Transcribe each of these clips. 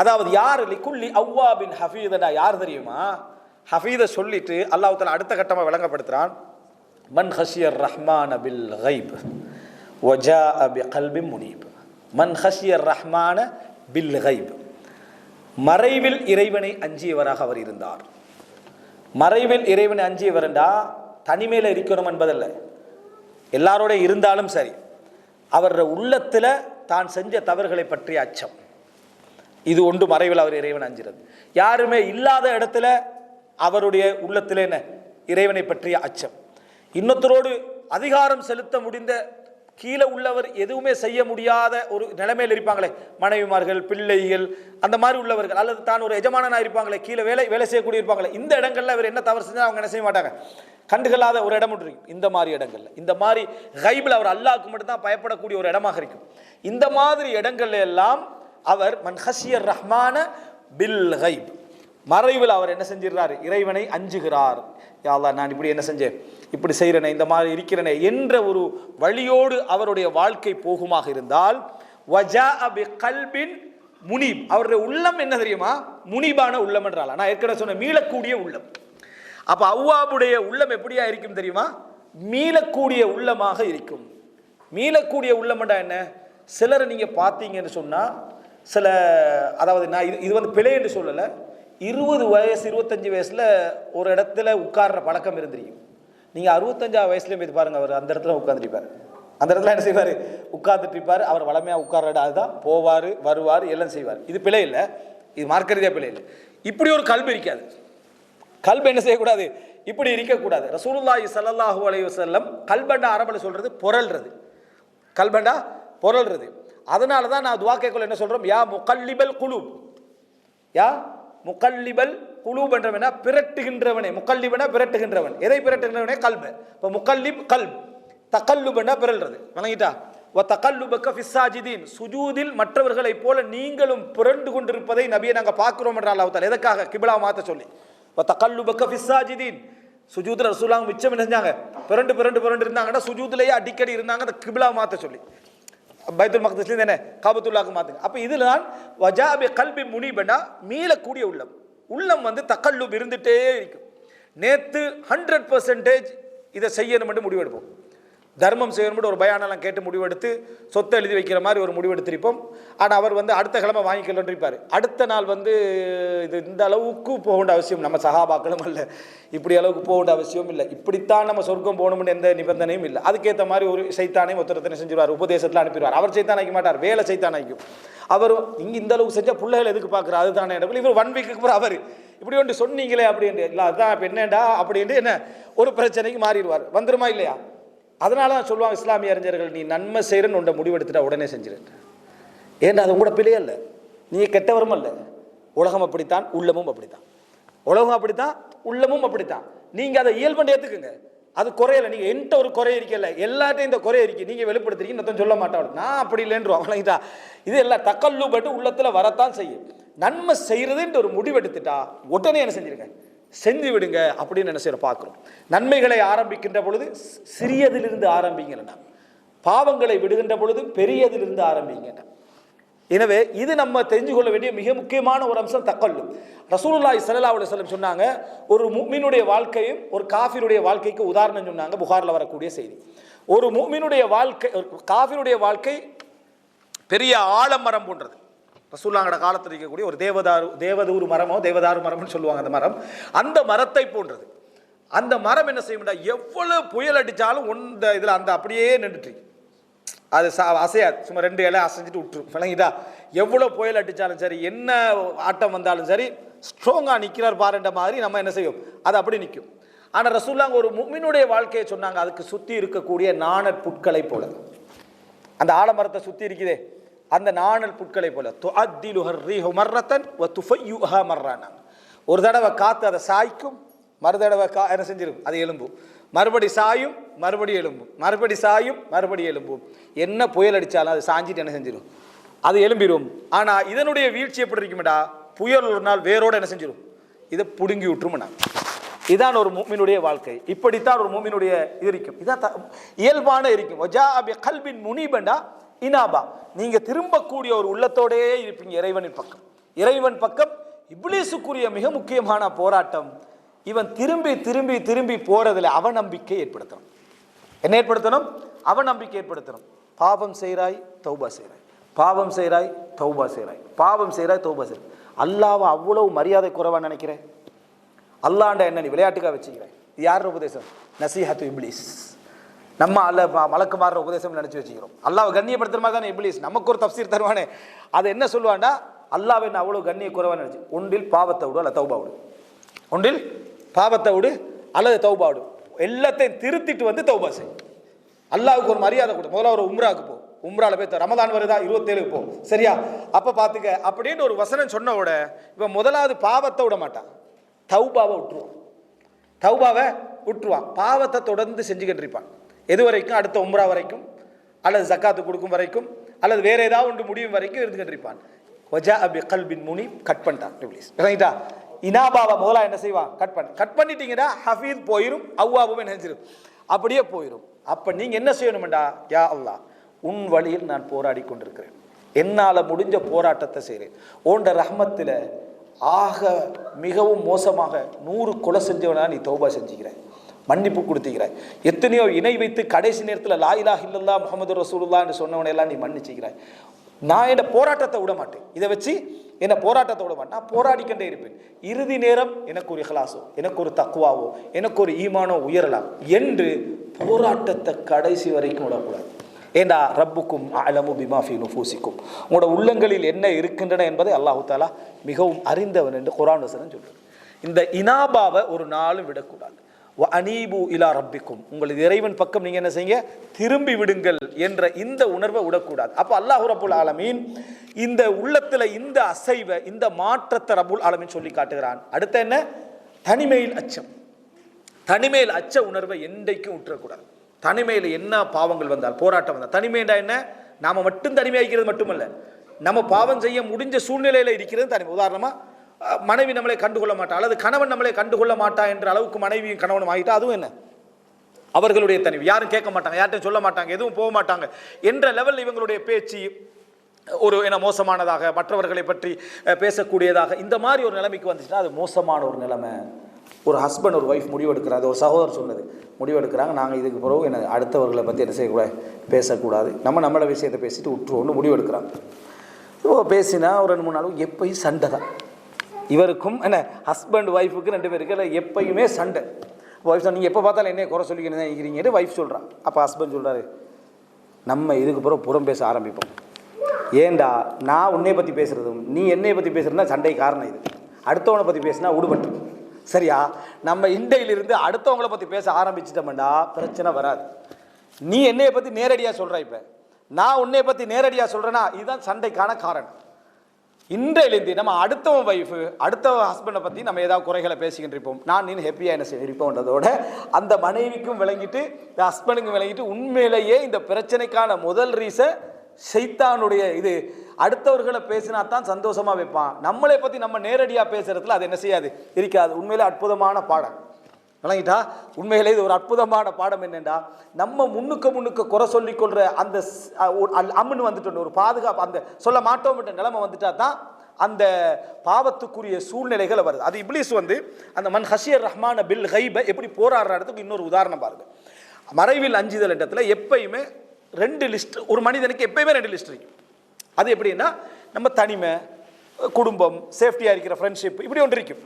அதாவது யார்? லிக்குல்லி அவ்வா பின் ஹஃபீதடா யார் தெரியுமா? ஹஃபீதை சொல்லிட்டு அல்லாஹால அடுத்த கட்டமாக விளங்கப்படுத்துகிறான் மன் ஹஷியர் ரஹ்மான் அபில் ஹைப் ஒஜா அபி கல்பி முனீப். மன் ஹஷியர் ரஹ்மான பில் ஹைப் மறைவில் இறைவனை அஞ்சியவராக அவர் இருந்தார். மறைவில் இறைவனை அஞ்சியவர்ண்டா தனிமையில் இருக்கிறோம் என்பதல்ல. எல்லாரோட இருந்தாலும் சரி. அவர உள்ளத்தில் தான் செஞ்ச தவறுகளை பற்றிய அச்சம். இது ஒன்று மறைவில் அவர் இறைவன் அஞ்சுறது யாருமே இல்லாத இடத்துல அவருடைய உள்ளத்தில் என்ன? இறைவனை பற்றிய அச்சம். இன்னொருத்தரோடு அதிகாரம் செலுத்த முடிந்த கீழே உள்ளவர் எதுவுமே செய்ய முடியாத ஒரு நிலைமையில் இருப்பாங்களே. மனைவிமார்கள் பிள்ளைகள் அந்த மாதிரி உள்ளவர்கள். அல்லது தான் ஒரு எஜமானனாக இருப்பாங்களே கீழே வேலை வேலை செய்யக்கூடிய இருப்பாங்களே. இந்த இடங்களில் அவர் என்ன தவறு செஞ்சால் அவங்க என்ன செய்ய மாட்டாங்க. கண்டுகளாத ஒரு இடம் இருக்கும் இந்த மாதிரி இடங்கள்ல. இந்த மாதிரி கைபில் அவர் அல்லாவுக்கு மட்டும்தான் பயப்படக்கூடிய ஒரு இடமாக இருக்கும் இந்த மாதிரி இடங்கள்ல எல்லாம் அவர் மன்ஹசியர் ரஹ்மான பில் ஹைப் மறைவில் அவர் என்ன செஞ்சிடறாரு இறைவனை அஞ்சுகிறார். யாழ்லா நான் இப்படி என்ன செஞ்சேன்? இப்படி செய்கிறேனே இந்த மாதிரி இருக்கிறேனே என்ற ஒரு வழியோடு அவருடைய வாழ்க்கை போகுமாக இருந்தால் வஜா அபி கல்பின் முனீப். அவருடைய உள்ளம் என்ன தெரியுமா? முனிபான உள்ளம் என்றால் நான் ஏற்கனவே சொன்ன மீளக்கூடிய உள்ளம். அப்போ அவ்வாபுடைய உள்ளம் எப்படியா இருக்கும் தெரியுமா? மீளக்கூடிய உள்ளமாக இருக்கும். மீளக்கூடிய உள்ளம்டா என்ன? சிலரை நீங்கள் பார்த்தீங்கன்னு சொன்னால் சில அதாவது நான் இது இது வந்து பிழை என்று சொல்லலை. இருபது வயசு இருபத்தஞ்சு வயசில் ஒரு இடத்துல உட்கார்ற பழக்கம் இருந்திருக்கும். நீங்கள் அறுபத்தஞ்சாவது வயசுலேயும் போய் பாருங்கள் அவர் அந்த இடத்துல உட்காந்துருப்பார் அந்த இடத்துல என்ன செய்வார்? உட்கார்ந்துட்டு இருப்பார். அவர் வளமையாக உட்கார இடம் அதுதான். போவார் வருவார் எல்லாம் செய்வார். இது பிழை இல்லை. இது மார்க்கரீதியாக பிழை இல்லை. இப்படி ஒரு கல்வி இருக்காது. கல்பு என்ன செய்யக்கூடாது? இப்படி இருக்கக்கூடாது. ரசூலுல்லாஹி சல்லாஹூ அலைஹி வஸல்லம் கல்பண்டா அரபில் சொல்கிறது பொரல்றது கல்பண்டா பொரல்றது அதனால தான் நான் துவா கேட்கல என்ன சொல்கிறோம் யா முகல்லிபல் குழு யா முகல்லிபல் குலூப் என்றவனா பிரட்டுகின்றவனே முக்கல்லிபனா பிரட்டுகின்றவன் எதை பிரட்டுகின்றவனே கல்பு. இப்போ முக்கல்லிப் கல்ப். தகல்லுபண்டா பிறல்றது. வணங்கிட்டா? ஓ தக்கல்லுபக்க ஃபிஸ்ஸாஜிதீன். சுஜூதில் மற்றவர்களைப் போல நீங்களும் புரண்டு கொண்டிருப்பதை நபியை நாங்கள் பார்க்குறோம் என்ற அல்லாஹ் எதற்காக? கிபிலா மாற்ற சொல்லி. வ தக்கல்லுபக்க ஃபிஸ்ஸாஜிதீன். சுஜூத்தில் ரசூலாங்க மிச்சம் என்ன செஞ்சாங்க? பிறண்டு பிறண்டு பிறண்டு இருந்தாங்கன்னா சுஜூத்திலேயே அடிக்கடி இருந்தாங்க அந்த கிபிலா மாற்ற சொல்லி. பைத்துல் மக்தஸ்லேருந்து என்ன? காபத்துல்லாக்கு மாத்துங்க. அப்போ இதில் தான் வஜாபி கல்வி முனிபனா மீளக்கூடிய உள்ளம். உள்ளம் வந்து தக்கல்லு இருந்துகிட்டே இருக்கும். நேற்று ஹண்ட்ரட் பர்சன்டேஜ் இதை செய்யணும்னு முடிவெடுப்போம். தர்மம் செய்யணும்னு ஒரு பயானெல்லாம் கேட்டு முடிவெடுத்து சொத்தை எழுதி வைக்கிற மாதிரி ஒரு முடிவெடுத்திருப்போம். ஆனால் அவர் வந்து அடுத்த கிழமை வாங்கிக்கலன்றிருப்பார் அடுத்த நாள் வந்து இது இந்த அளவுக்கு போக வேண்டிய அவசியம் நம்ம சகாபாக்களும் இல்லை இப்படி அளவுக்கு போக வேண்டிய அவசியம் இல்லை. இப்படித்தான் நம்ம சொர்க்கம் போகணும்னு எந்த நிபந்தனையும் இல்லை. அதுக்கேற்ற மாதிரி ஒரு சைத்தானையும் ஒருத்தரத்தனை செஞ்சுருவார். உபதேசத்தில் அனுப்பிடுவார். அவர் சைத்தான் அழைக்க மாட்டார். வேலை சைத்தான் ஆகிக்கும் அவர் இங்கே இந்த அளவுக்கு செஞ்சால் பிள்ளைகள் எதுக்கு பார்க்குறாரு? அதுதானே இடத்துல இவர் ஒன் வீக்குக்கு அப்புறம் அவர் இப்படி ஒன்று சொன்னீங்களே அப்படின்ட்டு. இல்லை அதுதான் இப்போ என்னடா? அப்படின்ட்டு என்ன ஒரு பிரச்சனைக்கு மாறிடுவார். வந்துருமா இல்லையா? அதனால தான் சொல்லுவாங்க இஸ்லாமிய அறிஞர்கள் நீ நன்மை செய்கிறன்னு உண்டை முடிவெடுத்துட்டா உடனே செஞ்சிருக்க ஏன்னா அது கூட பிழையே இல்லை. நீ கெட்டவரும் அல்ல. உலகம் அப்படித்தான் உள்ளமும் அப்படித்தான். உலகம் அப்படித்தான் உள்ளமும் அப்படித்தான். நீங்கள் அதை இயல்பண்டு ஏற்றுக்குங்க அது குறையலை. நீங்கள் என்கிட்ட ஒரு குறை இருக்கல எல்லாத்தையும் இந்த குறை இருக்கு நீங்கள் வெளிப்படுத்துறீங்க இன்னும் சொல்ல மாட்டான் நான் அப்படி இல்லைன்றோம் அவங்களா இது எல்லாம் தக்கல்லு பட்டு உள்ளத்தில் வரத்தான் செய்யும். நன்மை செய்கிறதுன்ற ஒரு முடிவெடுத்துட்டா உடனே என்ன செஞ்சிருங்க? செஞ்சு விடுங்க அப்படின்னு என்ன செய்யற பார்க்குறோம். நன்மைகளை ஆரம்பிக்கின்ற பொழுது சிறியதிலிருந்து ஆரம்பிங்கன்னா பாவங்களை விடுகின்ற பொழுது பெரியதிலிருந்து ஆரம்பிங்கன்னா எனவே இது நம்ம தெரிஞ்சு கொள்ள வேண்டிய மிக முக்கியமான ஒரு அம்சம் தக்கல்லு. ரசூலுல்லாய் சல்லா அலுவலம் சொன்னாங்க ஒரு முஃமினுடைய வாழ்க்கையும் ஒரு காஃபினுடைய வாழ்க்கைக்கு உதாரணம் சொன்னாங்க புகாரில் வரக்கூடிய செய்தி. ஒரு முஃமினுடைய வாழ்க்கை காஃபினுடைய வாழ்க்கை பெரிய ஆலமரம் போன்றது. ரசூல்லாங்கட காலத்தில் இருக்கக்கூடிய ஒரு தேவதாரு தேவதூர் மரமோ தேவதாரு மரம்னு சொல்லுவாங்க அந்த மரம். அந்த மரத்தை போன்றது. அந்த மரம் என்ன செய்யும்டா எவ்வளவு புயல் அடித்தாலும் இந்த இதில் அந்த அப்படியே நின்றுட்டு அது சா அசையாது. சும்மா ரெண்டு இலை அசைஞ்சிட்டு விட்டுரும். விளங்கிதா? எவ்வளோ புயல் அடித்தாலும் சரி என்ன ஆட்டம் வந்தாலும் சரி ஸ்ட்ராங்காக நிற்கிறார் பாருன்ற மாதிரி நம்ம என்ன செய்யும்? அது அப்படி நிற்கும் ஆனால் ரசூல்லாங்க ஒரு மும்மினுடைய வாழ்க்கையை சொன்னாங்க அதுக்கு சுற்றி இருக்கக்கூடிய நாணற் புட்களை போல அந்த ஆலமரத்தை சுற்றி இருக்குதே. அந்த நாணல் புட்களை போல துஅத்திலுஹர் ரீஹு மர்ரத்தன் ஒரு தடவை காத்து அதை சாய்க்கும் மறு தடவை கா என்ன செஞ்சிடும் அது எலும்பும் மறுபடி சாயும் மறுபடி எலும்பும் மறுபடி சாயும் மறுபடி எலும்பும் என்ன புயல் அடித்தாலும் அது சாஞ்சிட்டு என்ன செஞ்சிடும் அது எலும்பிடும் ஆனால் இதனுடைய வீழ்ச்சி எப்படி இருக்குமெடா? புயல் ஒரு நாள் வேரோடு என்ன செஞ்சிடும் இதை பிடுங்கி விட்டுருமண்ணா இதான் ஒரு மூமினுடைய வாழ்க்கை. இப்படித்தான் ஒரு மூமினுடைய இது இருக்கும். இதான் இயல்பான இருக்கும். கல்வின் முனிபண்டா இனாபா. நீங்க திரும்பக்கூடிய ஒரு உள்ளத்தோடே இருப்பீங்க இறைவனின் பக்கம். இறைவன் பக்கம் இப்ளீஸுக்குரிய மிக முக்கியமான போராட்டம். இவன் திரும்பி திரும்பி திரும்பி போறதுல அவநம்பிக்கை ஏற்படுத்தணும். என்ன ஏற்படுத்தணும்? அவநம்பிக்கை ஏற்படுத்தணும். பாவம் செய்கிறாய் தௌபா செய்கிறாய் பாவம் செய்கிறாய் தௌபா செய்கிறாய் பாவம் செய்கிறாய் தௌபா செய்கிறாய் அல்லாவை அவ்வளவு மரியாதை குறைவா நினைக்கிறேன்? அல்லாண்ட என்ன நீ விளையாட்டுக்காக வச்சுக்கிறேன்? யார் உபதேசம்? நசீஹத்து இப்ளீஸ். நம்ம அல்ல ம- மாறுற உபதேசம் நினைச்சு வச்சுக்கிறோம். அல்லாவை கண்ணியப்படுத்துற மாதிரி தானே இப்ளீஸ். நமக்கு ஒரு தப்சீர் தருவானே. அதை என்ன சொல்லுவாண்டா அல்லாவை என்ன அவ்வளோ கண்ணிய குறைவாக நினைச்சு ஒன்றில் பாவத்தை விடு அல்ல தௌபா விடு. ஒன்றில் பாவத்தை விடு அல்லது தௌபா விடு. எல்லாத்தையும் திருத்திட்டு வந்து தௌபா செய். அல்லாவுக்கு ஒரு மரியாதை கொடு. முதல்ல ஒரு உம்ராவுக்கு போ. உம்ரால போய் த- ரமதான் வருதா? இருபத்தேழுக்கு போ. சரியா? அப்போ பார்த்துக்க அப்படின்னு ஒரு வசனம் சொன்ன விட இப்போ முதலாவது பாவத்தை விட மாட்டான். தௌபாவை விட்டுருவான். தௌபாவை விட்டுருவான். பாவத்தை தொடர்ந்து செஞ்சுக்கிட்டு இருப்பான். எது வரைக்கும் அடுத்த உம்ரா வரைக்கும் அல்லது ஜக்காத்து கொடுக்கும் வரைக்கும் அல்லது வேறு ஏதாவது ஒன்று முடியும் வரைக்கும் இருந்துகிட்டு இருப்பான் வஜா அபி கல்பின் முனி கட் பண்ணிட்டான் ப்ளீஸ் ரைட்டா? இனாபாவை முதலா என்ன செய்வான்? கட் பண்ண. கட் பண்ணிட்டீங்கன்னா ஹஃபீத் போயிடும் அவ்வாவும் என்ன செஞ்சிடும் அப்படியே போயிடும் அப்போ நீங்கள் என்ன செய்யணும்டா யா அல்லாஹ் உன் வழியில் நான் போராடி கொண்டிருக்கிறேன். என்னால் முடிஞ்ச போராட்டத்தை செய்கிறேன் ஓண்ட ரஹ்மத்தில் ஆக மிகவும் மோசமாக நூறு கொலை செஞ்சவனா நீ தௌபா செஞ்சுக்கிறேன். மன்னிப்பு கொடுத்துக்கிறாய். எத்தனையோ இணை வைத்து கடைசி நேரத்தில் லாயிலா இலாஹ இல்லல்லா முகமது ரசூலுல்லா என்று சொன்னவனையெல்லாம் நீ மன்னிச்சுக்கிறாய். நான் என்ன போராட்டத்தை விட மாட்டேன். இதை வச்சு என்ன போராட்டத்தை விட மாட்டேன். நான் போராடிக்கண்டே இருப்பேன். இறுதி நேரம் எனக்கு ஒரு இஹலாசோ எனக்கு ஒரு தக்குவாவோ எனக்கு ஒரு ஈமானோ உயரலாம் என்று போராட்டத்தை கடைசி வரைக்கும் விடக்கூடாது. ஏண்டா? ரப்புக்கும் அலமு பிமாஃபி நுஃபூசிக்கும். உங்களோட உள்ளங்களில் என்ன இருக்கின்றன என்பதை அல்லாஹு தாலா மிகவும் அறிந்தவன் என்று குரான் வசனம் சொல்றார் இந்த இனாபாவை ஒரு நாளும் விடக்கூடாது. அனீபு இலா ரப்பிக்கும். உங்களது இறைவன் பக்கம் நீங்கள் என்ன செய்யுங்க? திரும்பி விடுங்கள் என்ற இந்த உணர்வை விடக்கூடாது. அப்போ அல்லாஹ் ரபுல் ஆலமீன் இந்த உள்ளத்தில் இந்த அசைவை இந்த மாற்றத்தை ரபுல் ஆலமீன் சொல்லி காட்டுகிறான். அடுத்து என்ன? தனிமையில் அச்சம். தனிமையில் அச்ச உணர்வை என்றைக்கும் விட்டுறக்கூடாது தனிமையில் என்ன பாவங்கள் வந்தால் போராட்டம் வந்தால் தனிமைண்டா என்ன? நாம் மட்டும் தனிமையாகிறது மட்டுமல்ல. நம்ம பாவம் செய்ய முடிஞ்ச சூழ்நிலையில் இருக்கிறது தனிமை. உதாரணமாக மனைவி நம்மளை கண்டுகொள்ள மாட்டா அல்லது கணவன் நம்மளை கண்டுகொள்ள மாட்டா என்ற அளவுக்கு மனைவியும் கணவனும் ஆகிட்டா அதுவும் என்ன? அவர்களுடைய தனிவு. யாரும் கேட்க மாட்டாங்க யார்ட்டும் சொல்ல மாட்டாங்க எதுவும் போக மாட்டாங்க என்ற லெவலில் இவங்களுடைய பேச்சு ஒரு என மோசமானதாக மற்றவர்களை பற்றி பேசக்கூடியதாக இந்த மாதிரி ஒரு நிலைமைக்கு வந்துச்சுன்னா அது மோசமான ஒரு நிலைமை. ஒரு ஹஸ்பண்ட் ஒரு ஒய்ஃப் முடிவெடுக்கிறாரு. ஒரு சகோதரர் சொன்னது முடிவெடுக்கிறாங்க நாங்கள் இதுக்கு பிறகு என்ன அடுத்தவர்களை பற்றி என்ன செய்யக்கூடாது பேசக்கூடாது. நம்ம நம்மளோட விஷயத்தை பேசிட்டு விட்டுருவோம்னு முடிவெடுக்கிறாங்க. ஓ பேசினா ஒரு ரெண்டு மூணு நாளும் எப்பயும் சண்டை தான். இவருக்கும் என்ன ஹஸ்பண்ட் ஒய்ஃபுக்கு ரெண்டு பேருக்கு இல்லை எப்பயுமே சண்டை. ஒய்ஃப் சொன்ன நீங்கள் எப்போ பார்த்தாலும் என்ன குறை சொல்லிக்கணும் தான் இருக்கிறீங்கன்னு ஒய்ஃப் சொல்கிறான் அப்போ ஹஸ்பண்ட் சொல்கிறாரு நம்ம இதுக்கு பிறகு புறம் பேச ஆரம்பிப்போம். ஏண்டா நான் உன்னை பற்றி பேசுகிறதும் நீ என்னை பற்றி பேசுகிறதா சண்டை காரணம் இது. அடுத்தவனை பற்றி பேசினா உடுபட்டு. சரியா? நம்ம இண்டையிலிருந்து அடுத்தவங்கள பற்றி பேச ஆரம்பிச்சிட்டோம்டா பிரச்சனை வராது. நீ என்னையை பற்றி நேரடியாக சொல்கிற இப்போ. நான் உன்னை பற்றி நேரடியாக சொல்கிறேன்னா இதுதான் சண்டைக்கான காரணம். இன்றையிலேருந்து நம்ம அடுத்தவன் ஒய்ஃபு அடுத்த ஹஸ்பண்டை பற்றி நம்ம ஏதாவது குறைகளை பேசிக்கிட்டு இருப்போம் நான் நீ ஹாப்பியாக என்ன செய்ய இருப்போன்றதோட அந்த மனைவிக்கும் விளங்கிட்டு இந்த ஹஸ்பண்டுக்கும் விளங்கிட்டு உண்மையிலேயே இந்த பிரச்சனைக்கான முதல் ரீசன் சைத்தானுடைய இது. அடுத்தவர்களை பேசினா தான் சந்தோஷமாக வைப்பான். நம்மளை பற்றி நம்ம நேரடியாக பேசுகிறதுல அது என்ன செய்யாது? இருக்காது. உண்மையிலே அற்புதமான பாடம் விளங்கிட்டா? உண்மையிலே இது ஒரு அற்புதமான பாடம் என்னென்றா? நம்ம முன்னுக்க முன்னுக்க குறை சொல்லிக்கொள்கிற அந்த ஸ்- அல் அம்முன்னு வந்துட்டோம் ஒரு பாதுகாப்பு அந்த சொல்ல மாட்டோம் நிலைமை வந்துட்டா தான் அந்த பாவத்துக்குரிய சூழ்நிலைகள் வருது. அது இப்ளீஸ் வந்து அந்த மன் ஹஷியர் ரஹ்மான பில் ஹைபை எப்படி போராடுற இடத்துக்கு இன்னொரு உதாரணம் பாருங்க. மறைவில் அஞ்சுதல் இடத்துல எப்பயுமே ரெண்டு லிஸ்ட் ஒரு மனிதனுக்கு எப்பயுமே ரெண்டு லிஸ்ட் இருக்கும் அது எப்படின்னா நம்ம தனிமை குடும்பம் சேஃப்டியாக இருக்கிற ஃப்ரெண்ட்ஷிப் இப்படி ஒன்று இருக்கும்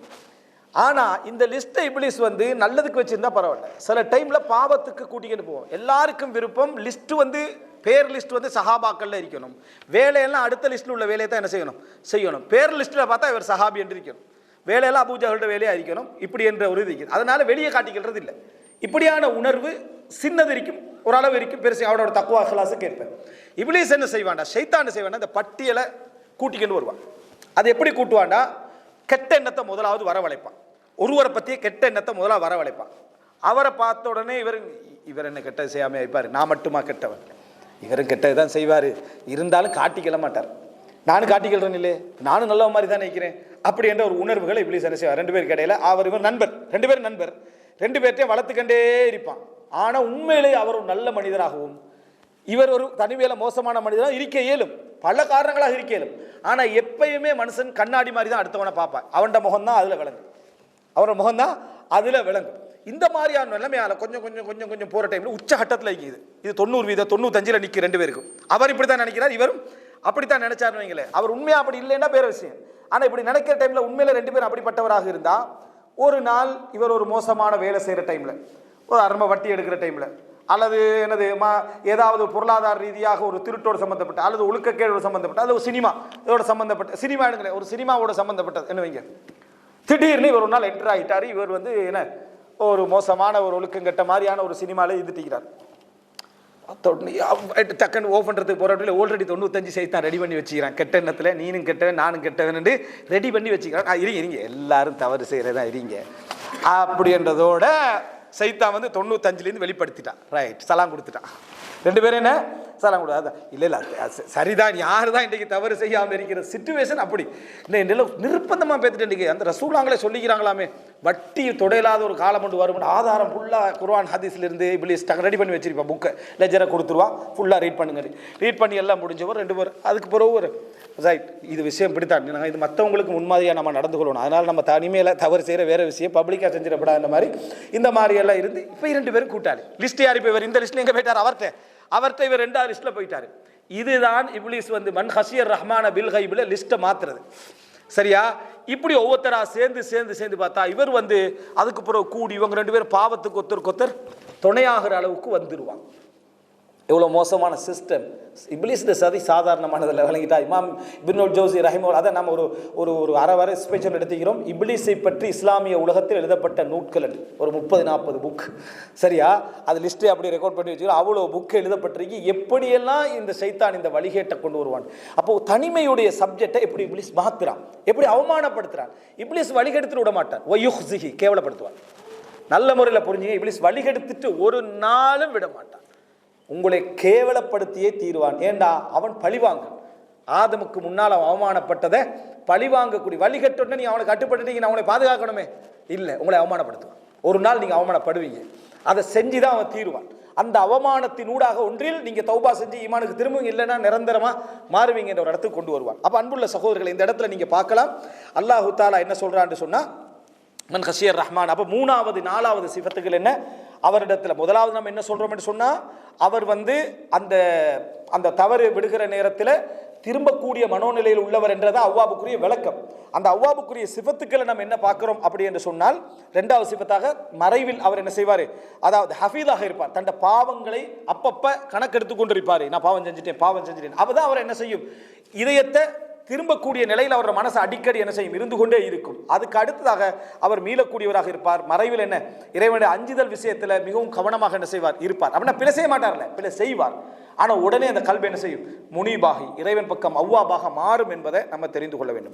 ஆனால் இந்த லிஸ்ட்டை இப்ளீஸ் வந்து நல்லதுக்கு வச்சிருந்தா பரவாயில்ல. சில டைமில் பாவத்துக்கு கூட்டிக்கிட்டு போவோம். எல்லாருக்கும் விருப்பம் லிஸ்ட்டு வந்து பேர் லிஸ்ட் வந்து சஹாபாக்கள்ல இருக்கணும். வேலையெல்லாம் அடுத்த லிஸ்ட்டில் உள்ள வேலையை தான் என்ன செய்யணும்? செய்யணும். பேர் லிஸ்ட்டில் பார்த்தா இவர் சஹாபி என்று இருக்கணும். வேலையெல்லாம் அபூஜாவோட வேலையாக இருக்கணும். இப்படி என்ற ஒரு இது இருக்குது. அதனால் வெளியே காட்டிக்கிறது இல்லை. இப்படியான உணர்வு சின்னது இருக்கும் ஓரளவு இருக்கும். பெருசு அவனோட தக்குவா கிளாஸு கேட்பேன். இப்ளீஸ் என்ன செய்வாண்டா சைத்தான் செய்வாண்டா இந்த பட்டியலை கூட்டிக்கிட்டு வருவான். அது எப்படி கூட்டுவாண்டா கெட்ட எண்ணத்தை முதலாவது வரவழைப்பான். ஒருவரை பற்றிய கெட்ட எண்ணத்தை முதலாக வரவழைப்பான். அவரை பார்த்த உடனே இவர் இவர் என்ன கெட்டது செய்யாமல் வைப்பார் நான் மட்டுமா கெட்டவன்? இவரும் கெட்டது தான் செய்வார். இருந்தாலும் காட்டிக்கல மாட்டார். நானும் காட்டிக்கிறேன் இல்லையே? நானும் நல்ல மாதிரி தான் நினைக்கிறேன். அப்படி என்ற ஒரு உணர்வுகளை இப்படி சரி செய்வார்? ரெண்டு பேருக்கு இடையில அவர் இவர் நண்பர். ரெண்டு பேரும் நண்பர். ரெண்டு பேர்ட்டையும் வளர்த்துக்கண்டே இருப்பான். ஆனால் உண்மையிலேயே அவர் ஒரு நல்ல மனிதராகவும் இவர் ஒரு தனிமையில மோசமான மனிதராக இருக்க இயலும். பல காரணங்களாக இருக்க இயலும். ஆனால் எப்பயுமே மனுஷன் கண்ணாடி மாதிரி தான் அடுத்தவனை பார்ப்பான். அவன்கிட்ட முகம் தான் அதில் விளங்கும். அவரோட முகம் தான் விளங்கும். இந்த மாதிரியான நிலைமையால் கொஞ்சம் கொஞ்சம் கொஞ்சம் கொஞ்சம் போகிற டைமில் உச்சகட்டத்தில் இருக்குது இது தொண்ணூறு வீதம் தொண்ணூத்தஞ்சில் நிற்க ரெண்டு பேருக்கும். அவர் இப்படி தான் நினைக்கிறார் இவரும் அப்படித்தான் நினைச்சார் வைங்களேன். அவர் உண்மையாக அப்படி இல்லைன்னா பேர விஷயம். ஆனால் இப்படி நினைக்கிற டைமில் உண்மையில் ரெண்டு பேரும் அப்படிப்பட்டவராக இருந்தால் ஒரு நாள் இவர் ஒரு மோசமான வேலை செய்கிற டைமில் ஒரு அருமை வட்டி எடுக்கிற டைமில் அல்லது என்னது மா ஏதாவது பொருளாதார ரீதியாக ஒரு திருட்டோடு சம்மந்தப்பட்ட அல்லது ஒழுக்கக்கேடோடு சம்மந்தப்பட்ட அல்லது ஒரு சினிமா இதோட சம்மந்தப்பட்ட சினிமா எடுங்களேன் ஒரு சினிமாவோட சம்மந்தப்பட்டது என்ன வைங்க? திடீர்னு இவர் ஒரு நாள் என்டர் ஆகிட்டார் இவர் வந்து என்ன ஒரு மோசமான ஒரு ஒழுக்கங்கெட்ட மாதிரியான ஒரு சினிமாவில் இருந்துட்டிக்கிறார் டக்குன்னு ஓ பண்ணுறதுக்கு போகிற ஆல்ரெடி தொண்ணூத்தஞ்சு சைத்தான் ரெடி பண்ணி வச்சுக்கிறேன். கெட்ட எண்ணத்தில் நீனும் கெட்டவன் நானும் கெட்டவன் ரெடி பண்ணி வச்சுக்கிறேன். இருங்க இருங்க. எல்லாரும் தவறு செய்கிறதா இருங்க. அப்படின்றதோட சைத்தான் வந்து தொண்ணூத்தஞ்சுலேருந்து வெளிப்படுத்திட்டான் ரைட் சலாம் கொடுத்துட்டான் ரெண்டு பேரும் என்ன சார் கொடு அதான் இல்லை இல்லை அது- சரிதான் யார் தான் இன்றைக்கு தவறு செய்யாமல் இருக்கிற சுச்சுவேஷன் அப்படி. இல்லை இன்றைய நிர்பந்தமாக பேத்துட்டு இன்றைக்கி அந்த ரசூலாங்களே சொல்லிக்கிறாங்களாமே வட்டி தொடையில்லாத ஒரு காலம் கொண்டு வரும் ஆதாரம் ஃபுல்லாக குர்ஆன் ஹதீஸ்லேருந்து இப்படி ரெடி பண்ணி வச்சிருப்பான் புக்கை லெஜரை கொடுத்துருவான் ஃபுல்லாக ரீட் பண்ணுங்க ரீட் பண்ணி எல்லாம் முடிஞ்சவர் ரெண்டு பேர் அதுக்கு பிறகு ஒரு ரைட் இது விஷயம் இப்படித்தான். நாங்கள் இது மற்றவங்களுக்கு முன்மாதிரியாக நம்ம நடந்து கொள்ளணும். அதனால் நம்ம தனிமையில் தவறு செய்கிற வேற விஷயம் பப்ளிக்காக செஞ்சிடப்படாத மாதிரி இந்த மாதிரி எல்லாம் இருந்து இப்போ இரண்டு பேரும் கூட்டாளி. லிஸ்ட் யார் இப்போ இவர்? இந்த லிஸ்ட்டில் எங்கே போயிட்டார்? அவர்கிட்ட அவர்கிட்ட இவர் ரெண்டாவது லிஸ்ட்டில் போயிட்டார். இதுதான் இப்லீஸ் வந்து மன் ஹசியர் ரஹ்மான பில் ஹைபில் லிஸ்ட்டை மாத்துறது. சரியா? இப்படி ஒவ்வொருத்தராக சேர்ந்து சேர்ந்து சேர்ந்து பார்த்தா இவர் வந்து அதுக்கு பிறகு கூடி இவங்க ரெண்டு பேரும் பாவத்துக்கு ஒருத்தர் கொத்தர் துணையாகிற அளவுக்கு வந்துடுவாங்க எவ்வளோ மோசமான சிஸ்டம் இப்ளீஸ் சதி சாதாரணமானதில் விளங்கிட்டா. இமாம் இப்னுல் ஜோசி ரஹிமோல் அதை நம்ம ஒரு ஒரு ஒரு அரை வரை ஸ்பெஷல் எடுத்துக்கிறோம். இப்ளீஸை பற்றி இஸ்லாமிய உலகத்தில் எழுதப்பட்ட நூட்கள் என்று. ஒரு முப்பது நாற்பது புக் சரியா? அது லிஸ்ட்டை அப்படி ரெக்கார்ட் பண்ணி வச்சுக்கிறோம். அவ்வளோ புக் எழுதப்பட்டிருக்கு. எப்படியெல்லாம் இந்த சைத்தான் இந்த வழிகேட்டை கொண்டு வருவான்? அப்போ தனிமையுடைய சப்ஜெக்டை எப்படி இப்ளீஸ் மாத்துறான்? எப்படி அவமானப்படுத்துகிறான் இப்ளீஸ் வழிகெடுத்துட்டு விட மாட்டான். ஒயுஹ்சிஹி கேவலப்படுத்துவான். நல்ல முறையில் புரிஞ்சுங்க. இப்ளீஸ் வழிகெடுத்துட்டு ஒரு நாளும் விட மாட்டான். உங்களை கேவலப்படுத்தியே தீருவான். ஏண்டா? அவன் பழிவாங்க. ஆதமுக்கு முன்னால் அவன் அவமானப்பட்டதை பழிவாங்கக்கூடிய வழிகட்டோன்னு நீ அவனை கட்டுப்பட்டுட்டீங்க அவனை பாதுகாக்கணுமே. இல்லை உங்களை அவமானப்படுத்துவான். ஒரு நாள் நீங்கள் அவமானப்படுவீங்க. அதை செஞ்சு தான் அவன் தீருவான். அந்த அவமானத்தினூடாக ஒன்றில் நீங்கள் தௌபா செஞ்சு ஈமானுக்கு திரும்புங்க இல்லைன்னா நிரந்தரமாக மாறுவீங்கன்ற ஒரு இடத்துக்கு கொண்டு வருவான். அப்போ அன்புள்ள சகோதரர்களை இந்த இடத்துல நீங்கள் பார்க்கலாம். அல்லாஹு தாலா என்ன சொல்கிறான்னு சொன்னால் மன் ஹஷியர் ரஹ்மான். அப்போ மூணாவது நாலாவது சிஃபத்துகள் என்ன? அவரிடத்தில் முதலாவது நம்ம என்ன சொல்கிறோம்னு சொன்னால் அவர் வந்து அந்த அந்த தவறு விடுகிற நேரத்தில் திரும்பக்கூடிய மனோநிலையில் உள்ளவர் என்றது அவ்வாபுக்குரிய விளக்கம். அந்த அவ்வாபுக்குரிய சிபத்துக்களை நம்ம என்ன பார்க்குறோம் அப்படி என்று சொன்னால் ரெண்டாவது சிபத்தாக மறைவில் அவர் என்ன செய்வார்? அதாவது ஹஃபீதாக இருப்பார். தன் பாவங்களை அப்பப்போ கணக்கெடுத்து கொண்டிருப்பார். நான் பாவம் செஞ்சுட்டேன் பாவம் செஞ்சுட்டேன். அப்பதான் அவர் என்ன செய்யும்? இதயத்தை திரும்பக்கூடிய நிலையில் அவரோட மனசு அடிக்கடி என்ன செய்யும்? இருந்து கொண்டே இருக்கும். அதுக்கு அடுத்ததாக அவர் மீளக்கூடியவராக இருப்பார். மறைவில் என்ன? இறைவனுடைய அஞ்சுதல் விஷயத்தில் மிகவும் கவனமாக என்ன செய்வார்? இருப்பார். அப்படின்னா பிழை செய்ய மாட்டார்ல. பிழை செய்வார். ஆனால் உடனே அந்த கல்வி என்ன செய்யும்? முனிபாகி. இறைவன் பக்கம் அவ்வாபாக மாறும் என்பதை நம்ம தெரிந்து கொள்ள வேண்டும்.